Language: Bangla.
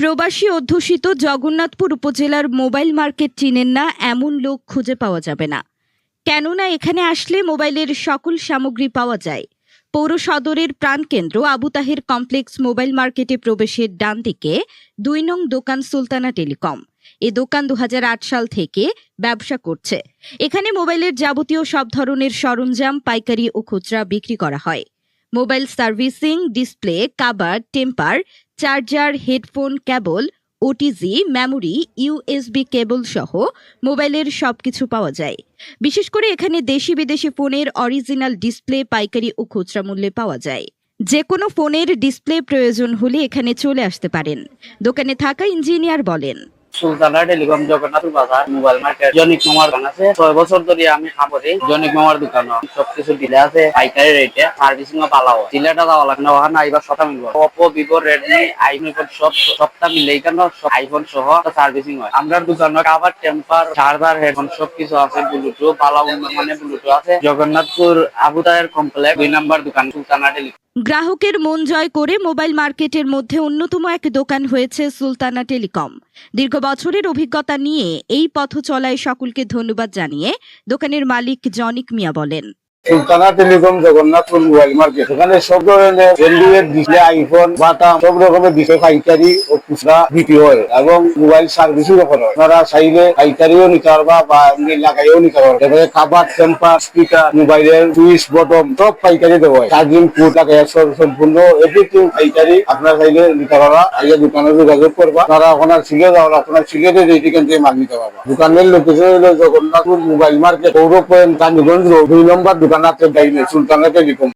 প্রবাসী অধ্যুষিত জগন্নাথপুর উপজেলার মোবাইল মার্কেট চিনেন না, এমন লোক খুঁজে পাওয়া যাবে না। কেননা এখানে আসলে মোবাইলের সকল সামগ্রী পাওয়া যায়। পৌর সদরের প্রাণকেন্দ্র আবু তাহের কমপ্লেক্স মোবাইল মার্কেটে প্রবেশের ডান দিকে দুই নং দোকান সুলতানা টেলিকম। এ দোকান দু হাজার আট সাল থেকে ব্যবসা করছে। এখানে মোবাইলের যাবতীয় সব ধরনের সরঞ্জাম, পাইকারি ও খুচরা বিক্রি করা হয়। Mobile servicing, display cover temper, charger, headphone cable OTG memory USB cable সহ মোবাইলের সব কিছু পাওয়া যায়। বিশেষ করে এখানে দেশি বিদেশি ফোনের অরিজিনাল ডিসপ্লে, পাইকারি ও খুচরা মূল্যে পাওয়া যায়। যে কোনো ফোনের ডিসপ্লে প্রয়োজন হলে এখানে চলে আসতে পারেন। দোকানে থাকা ইঞ্জিনিয়ার বলেন। সুলতানা টেলিকম জগন্নাথপুর বাজার, মোবাইল মার্কেট, জনিক মামার দোকান আছে। ছয় বছর ধরে আমি খাম জনিক মামার দোকান সবকিছু দিলে আছে, পাইকারি রেটে সার্ভিসিং ও ভালো হয় সিলেটা লাগে না, ওখানে আইবার সবটা মিলবো। ওপো ভিভো রেডমি আইফোন সব সবটা মিলে এখানে আইফোন সহ সার্ভিসিং হয়। আমরা দোকান কাভার টেম্পার চার্জার হেডফোন সবকিছু আছে ব্লুটুথ উন্নত মানের ব্লুটুথ আছে। জগন্নাথপুর আবুদায়ের কমপ্লেক্স দুই নাম্বার দোকান, সুলতানা টেলিকম গ্রাহকের মন জয় করে মোবাইল মার্কেটের মধ্যে অন্যতম এক দোকান হয়েছে সুলতানা টেলিকম। দীর্ঘ বছরের অভিজ্ঞতা নিয়ে এই পথ চলায় সকলকে ধন্যবাদ জানিয়ে দোকানের মালিক জনিক মিয়া বলেন। Sultana telecom Jagannathpur mobile market. এখানে সব ধরনের অ্যান্ড্রয়েড ডিসপ্লে আইফোন বাটাম, সব রকমের ডিসপ্লে পাইকারি ও খুচরা বিক্রি হয় এবং মোবাইল সার্ভিসও হয়। আপনারা চাইলে পাইকারিও নিতে পারবা বা এমনি লাগাইও নিতে পারবা। এবারে কাবার টেম্পার স্পিকার মোবাইলের সুইচ বটম সব পাইকারি দেওয়া হয়। চার্জিং পুট লাগাই সম্পূর্ণ এভরিথিং পাইকারি আপনারা চাইলে নিতে পারবা। আগে দোকানে যোগাযোগ করবা। তারা ওখানে সিলে যাওয়া আপনার সিলেটে যেটি কেন থেকে মাল নিতে পারবা। দোকানের লোকেশন হলো জগন্নাথপুর মোবাইল মার্কেট পৌর পয়েন্ট কালীগঞ্জ রোড দুই নম্বর দোকান আছে ডাইনে সুলতানা টেলিকম